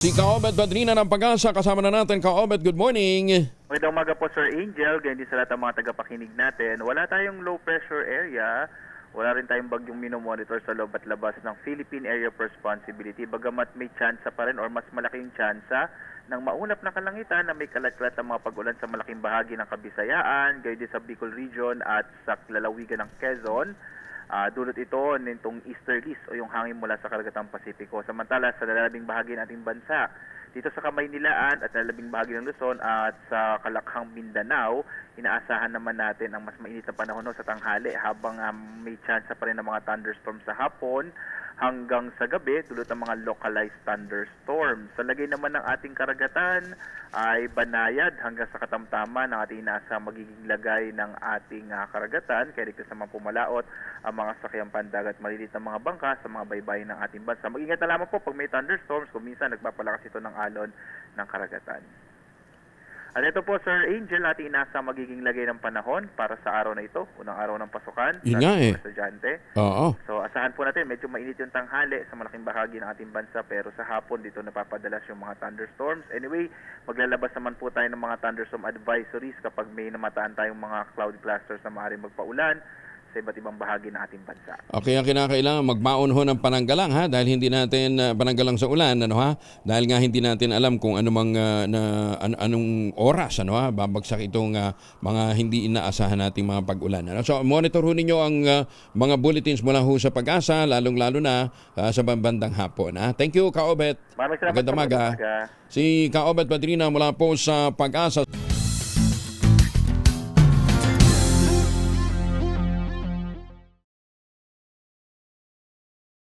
Si Kaobet Badrina ng Pag-asa, kasama na natin. Kaobet, good morning. Magandang umaga po Sir Angel, ganyan din sa lahat ng mga tagapakinig natin. Wala tayong low pressure area, wala rin tayong bagyong minomonitor sa loob at labas ng Philippine Area of Responsibility. Bagamat may tsansa pa rin or mas malaking tsansa ng maunap na kalangitan na may kalat-kalat ang mga pag-ulan sa malaking bahagi ng Kabisayaan, gayon din sa Bicol Region at sa lalawigan ng Quezon. Ah, dulot ito nitong easterlies o yung hangin mula sa karagatang Pasipiko. Samantala sa lalabing bahagi ng ating bansa, dito sa Kamaynilaan at lalabing bahagi ng Luzon at sa Kalakhang Mindanao, inaasahan naman natin ang mas mainit na panahon no, sa tanghali habang ah, may chance pa rin ng mga thunderstorms sa hapon hanggang sa gabi dulot ng mga localized thunderstorms. Sa lagay naman ng ating karagatan ay banayad hanggang sa katamtaman ng ating nasa magiging lagay ng ating ah, karagatan kaya ligtas naman pumalaot ang mga sakyang pandagat malilit na mga bangka sa mga baybayin ng ating bansa. Mag-ingat na lamang po pag may thunderstorms kung minsan nagpapalakas ito ng alon ng karagatan. At ito po, Sir Angel, ating inasa magiging lagay ng panahon para sa araw na ito, unang araw ng pasukan. Yun sa nga eh. mga Estudyante. Oo. So asahan po natin, medyo mainit yung tanghali sa malaking bahagi ng ating bansa pero sa hapon dito napapadalas yung mga thunderstorms. Anyway, maglalabas naman po tayo ng mga thunderstorm advisories kapag may namataan tayong mga cloud clusters na maaaring magpaulan sa iba't ibang bahagi ng ating bansa. Okay, ang kinakailangan magbaon ho ng pananggalang ha dahil hindi natin uh, pananggalang sa ulan ano ha dahil nga hindi natin alam kung ano mang uh, na an- anong oras ano ha babagsak itong uh, mga hindi inaasahan nating mga pag-ulan. Ano? So monitor ho ninyo ang uh, mga bulletins mula ho sa pag-asa lalong-lalo na uh, sa bandang hapon ha. Thank you Kaobet. Maraming salamat Magandang umaga. Si Kaobet Padrina mula po sa pag-asa.